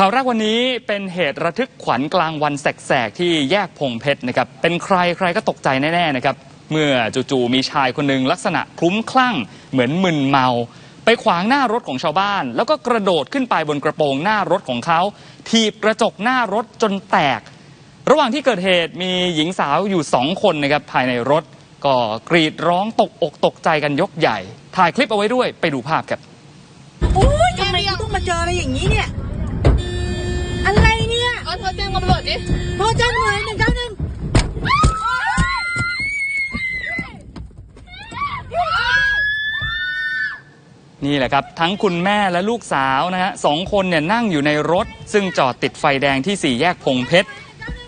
ข่าวแรกวันนี้เป็นเหตุระทึกขวัญกลางวันแสกๆที่แยกพงเพชรนะครับ เป็นใครใครก็ตกใจแน่ๆนะครับ เมื่อจู่ๆมีชายคนหนึ่งลักษณะคลุ้มคลั่ง เหมือนมึนเมา ไปขวางหน้ารถของชาวบ้าน แล้วก็กระโดดขึ้นไปบนกระโปรงหน้ารถของเขาถีบกระจกหน้ารถจนแตก ระหว่างที่เกิดเหตุมีหญิงสาวอยู่สองคนนะครับภายในรถ ก็กรีดร้องตกอกตกใจกันยกใหญ่ ถ่ายคลิปเอาไว้ด้วยไปดูภาพครับโอ้ยทำไมกูต้องมาเจออะไรอย่างนี้เนี่ย อะไรเนี่ยเอาโทรแจ้งตำรวจดิโทรแจ้งหน่วยหนึ่งเก้าหนึ่งนี่แหละครับ ทั้งคุณแม่และลูกสาวนะฮะสองคนเนี่ยนั่งอยู่ในรถ ซึ่งจอดติดไฟแดงที่สี่แยกพงเพชร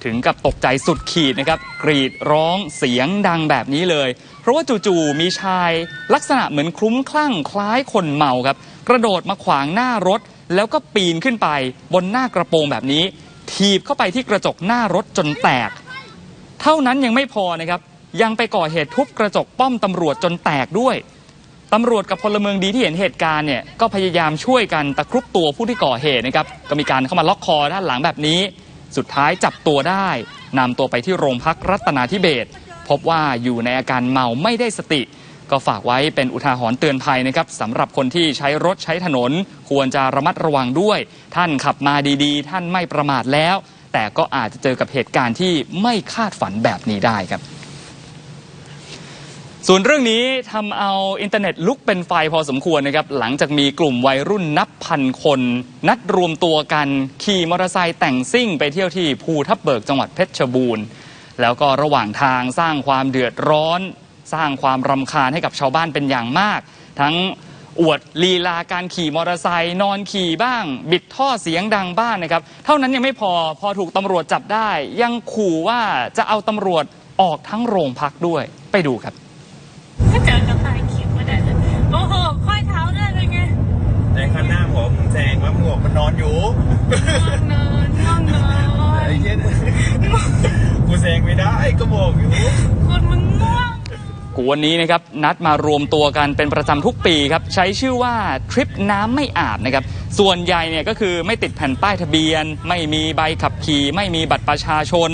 ถึงกับตกใจสุดขีดนะครับ กรีดร้องเสียงดังแบบนี้เลย เพราะว่าจู่ๆมีชายลักษณะเหมือนคลุ้มคลั่งคล้ายคนเมาครับ กระโดดมาขวางหน้ารถ แล้วก็ปีนขึ้นไปบนหน้ากระโปรงแบบนี้ถีบเข้าไปที่กระจกหน้ารถจนแตก เท่านั้นยังไม่พอนะครับ ยังไปก่อเหตุทุบกระจกป้อมตำรวจจนแตกด้วยตำรวจกับพลเมืองดีที่เห็นเหตุการณ์เนี่ยก็พยายามช่วยกันตะครุบตัวผู้ที่ก่อเหตุนะครับก็มีการเข้ามาล็อกคอด้านหลังแบบนี้ สุดท้ายจับตัวได้นำตัวไปที่โรงพักรัตนาธิเบศพบว่าอยู่ในอาการเมาไม่ได้สติ ก็ฝากไว้เป็นอุทาหรณ์เตือนภัยนะครับสำหรับคนที่ใช้รถใช้ถนน ควรจะระมัดระวังด้วย ท่านขับมาดีๆ ท่านไม่ประมาทแล้ว แต่ก็อาจจะเจอกับเหตุการณ์ที่ไม่คาดฝันแบบนี้ได้ครับ ส่วนเรื่องนี้ทำเอาอินเทอร์เน็ตลุกเป็นไฟพอสมควรนะครับ หลังจากมีกลุ่มวัยรุ่นนับพันคน นัดรวมตัวกัน ขี่มอเตอร์ไซค์แต่งซิ่งไปเที่ยวที่ภูทับเบิกจังหวัดเพชรบูรณ์ แล้วก็ระหว่างทางสร้างความเดือดร้อน สร้างความรำคาญให้กับชาวบ้านเป็นอย่างมาก ทั้งอวดลีลาการขี่มอเตอร์ไซค์นอนขี่บ้าง บิดท่อเสียงดังบ้างนะครับ เท่านั้นยังไม่พอพอถูกตำรวจจับได้ ยังขู่ว่าจะเอาตำรวจออกทั้งโรงพักด้วยไปดูครับ ก็เจอกับตายคิดมาได้เลยโอ้โหค่อยเท้าได้เลยไง ในข้างหน้าผมแซงแล้วห มวกมันนอนอยู่ง่วงนอนง่วงนอนไอ้เหี้ยกูแซงไม่ได้ก็บอกอยู่คนมึงง่วงกูวันนี้นะครับนัดมารวมตัวกันเป็นประจำทุกปีครับใช้ชื่อว่าทริปน้ำไม่อาบนะครับส่วนใหญ่เนี่ยก็คือไม่ติดแผ่นป้ายทะเบียน ไม่มีใบขับขี่ ไม่มีบัตรประชาชน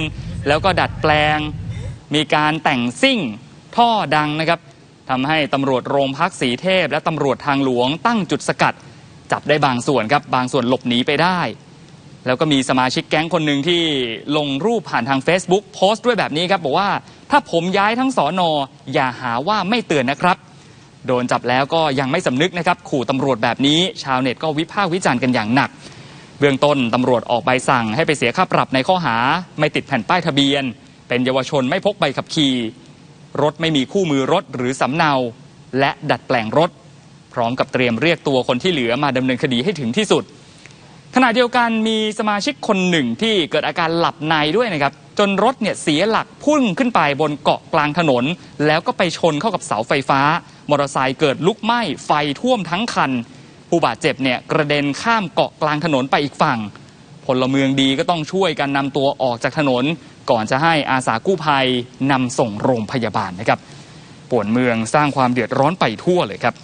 แล้วก็ดัดแปลง มีการแต่งซิ่งท่อดังนะครับทำให้ตำรวจโรงพักสีเทพ และตำรวจทางหลวงตั้งจุดสกัด จับได้บางส่วนครับบางส่วนหลบหนีไปได้ แล้วก็มีสมาชิกแก๊งคนหนึ่งที่ลงรูปผ่านทาง Facebook โพสต์ด้วยแบบนี้ครับบอกว่าถ้าผมย้ายทั้งสอนออย่าหาว่าไม่เตือนนะครับ โดนจับแล้วก็ยังไม่สำนึกนะครับขู่ตำรวจแบบนี้ ชาวเน็ตก็วิพากษ์วิจารณ์กันอย่างหนัก เบื้องต้นตำรวจออกใบสั่งให้ไปเสียค่าปรับในข้อหา ไม่ติดแผ่นป้ายทะเบียน เป็นเยาวชนไม่พกใบขับขี่ รถไม่มีคู่มือรถหรือสำเนา และดัดแปลงรถ พร้อมกับเตรียมเรียกตัวคนที่เหลือมาดำเนินคดีให้ถึงที่สุด ขณะเดียวกันมีสมาชิกคนหนึ่งที่เกิดอาการหลับในด้วยนะครับ จนรถเนี่ยเสียหลักพุ่งขึ้นไปบนเกาะกลางถนน แล้วก็ไปชนเข้ากับเสาไฟฟ้า มอเตอร์ไซค์เกิดลุกไหม้ไฟท่วมทั้งคัน ผู้บาดเจ็บเนี่ยกระเด็นข้ามเกาะกลางถนนไปอีกฝั่งพลเมืองดีก็ต้องช่วยกันนำตัวออกจากถนน ก่อนจะให้อาสากู้ภัยนำส่งโรงพยาบาลนะครับป่วนเมืองสร้างความเดือดร้อนไปทั่วเลยครับ